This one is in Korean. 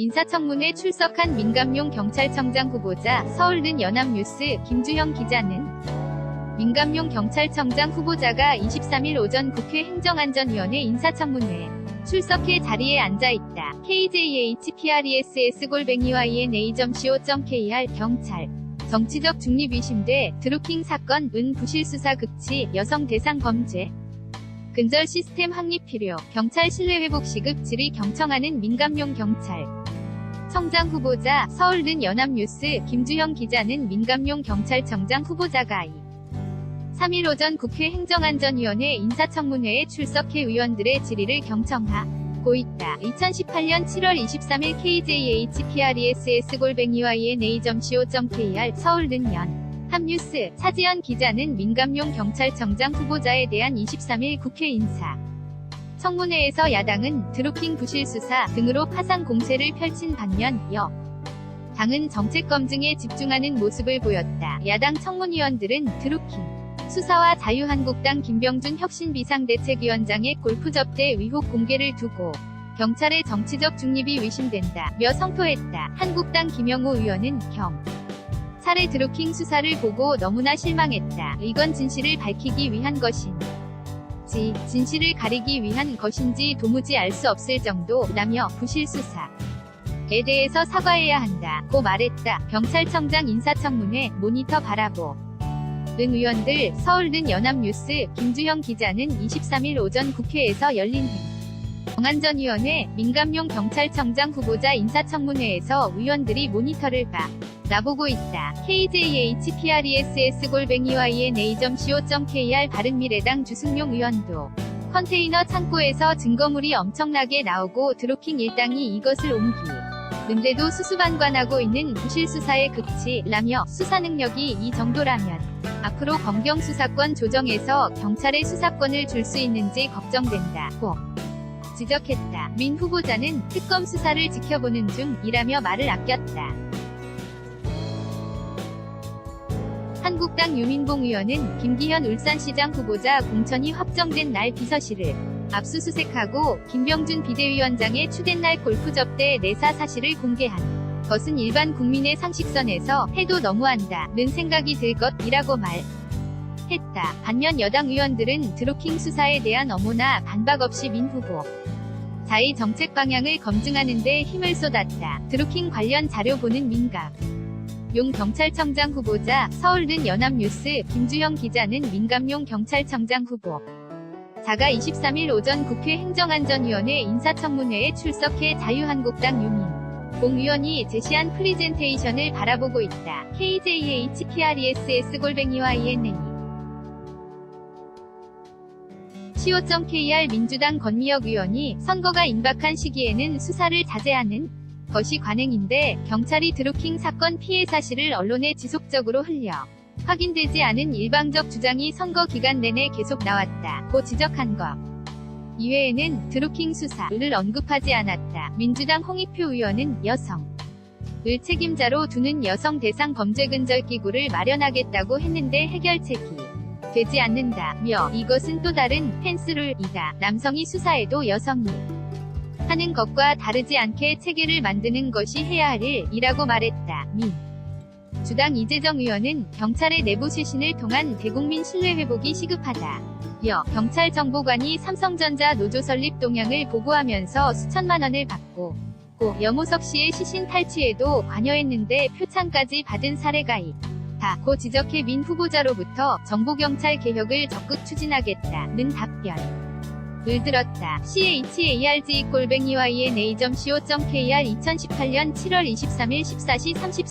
인사청문회 출석한 민감용 경찰청장 후보자 서울는 연합뉴스 김주형 기자는 민감용 경찰청장 후보자가 23일 오전 국회 행정안전위원회 인사청문회에 출석해 자리에 앉아있다. KJHPRESS-INA.co.kr 경찰 정치적 중립 의심돼 드루킹 사건 은 부실 수사 극치 여성 대상 범죄 근절 시스템 확립 필요 경찰 신뢰 회복 시급 질의 경청하는 민감용 경찰 청장 후보자 서울는 연합뉴스 김주형 기자는 민감용 경찰청장 후보자가 이 3일 오전 국회 행정안전위원회 인사청문회에 출석해 의원들의 질의를 경청하고 있다. 2018년 7월 23일 KJHPRESS-INA.co.kr 서울는 연 합뉴스 차지연 기자는 민감용 경찰청장 후보자에 대한 23일 국회 인사 청문회에서 야당은 드루킹 부실 수사 등으로 파상 공세를 펼친 반면 여 당은 정책 검증에 집중하는 모습을 보였다. 야당 청문위원들은 드루킹 수사와 자유한국당 김병준 혁신 비상대책위원장의 골프 접대 의혹 공개를 두고 경찰의 정치적 중립이 의심된다며 성토했다. 한국당 김영호 의원은 경 차례 드루킹 수사를 보고 너무나 실망했다. 이건 진실을 밝히기 위한 것인 지 진실을 가리기 위한 것인지 도무지 알 수 없을 정도라며 부실 수사 에 대해서 사과해야 한다고 말했다. 경찰청장 인사청문회 모니터 바라보. 은 의원들 서울는 연합뉴스 김주형 기자는 23일 오전 국회에서 열린 정안전위원회 민감용 경찰청장 후보자 인사청문회에서 의원들이 모니터를 봐 나보고 있다. KJHPRESS-INA.co.kr 바른미래당 주승용 의원도 컨테이너 창고에서 증거물이 엄청나게 나오고 드루킹 일당이 이것을 옮기 근데도 수수방관하고 있는 부실 수사의 극치라며 수사 능력이 이 정도라면 앞으로 검경 수사권 조정에서 경찰에 수사권을 줄 수 있는지 걱정된다고 지적했다. 민 후보자는 특검 수사를 지켜보는 중이라며 말을 아꼈다. 한국당 유민봉 의원은 김기현 울산시장 후보자 공천이 확정된 날 비서실을 압수수색하고 김병준 비대위원장의 추된 날 골프 접대 내사 사실을 공개한 것은 일반 국민의 상식선에서 해도 너무한다는 생각이 들 것이라고 말했다. 반면 여당 의원들은 드루킹 수사에 대한 너무나 반박 없이 민 후보 자의 정책 방향을 검증하는 데 힘을 쏟았다. 드루킹 관련 자료 보는 민감 용 경찰청장 후보자 서울는 연합뉴스 김주형 기자는 민감용 경찰청장 후보. 자가 23일 오전 국회 행정안전위원회 인사청문회에 출석해 자유한국당 유민. 공 의원이 제시한 프리젠테이션을 바라보고 있다. KJHPRESS-INA co.kr 민주당 권미혁 의원이 선거가 임박한 시기에는 수사를 자제하는 것이 관행인데 경찰이 드루킹 사건 피해 사실을 언론에 지속적으로 흘려 확인되지 않은 일방적 주장이 선거 기간 내내 계속 나왔다고 지적한 것. 이외에는 드루킹 수사를 언급하지 않았다. 민주당 홍익표 의원은 여성 을 책임자로 두는 여성 대상 범죄 근절 기구를 마련하겠다고 했는데 해결책이 되지 않는다며 이것은 또 다른 펜스룰이다. 남성이 수사해도 여성이 하는 것과 다르지 않게 체계를 만드는 것이 해야 할 일이라고 말했다. 민 주당 이재정 의원은 경찰의 내부 쇄신을 통한 대국민 신뢰 회복이 시급하다. 여 경찰 정보관이 삼성전자 노조 설립 동향을 보고하면서 수천만 원을 받고 고 여모석 씨의 시신 탈취에도 관여했는데 표창까지 받은 사례가 있다고 지적해 민 후보자로부터 정보경찰 개혁을 적극 추진하겠다는 답변. 을 들었다. CHARG 골뱅이와 ENA.co.kr 2018년 7월 23일 14시 30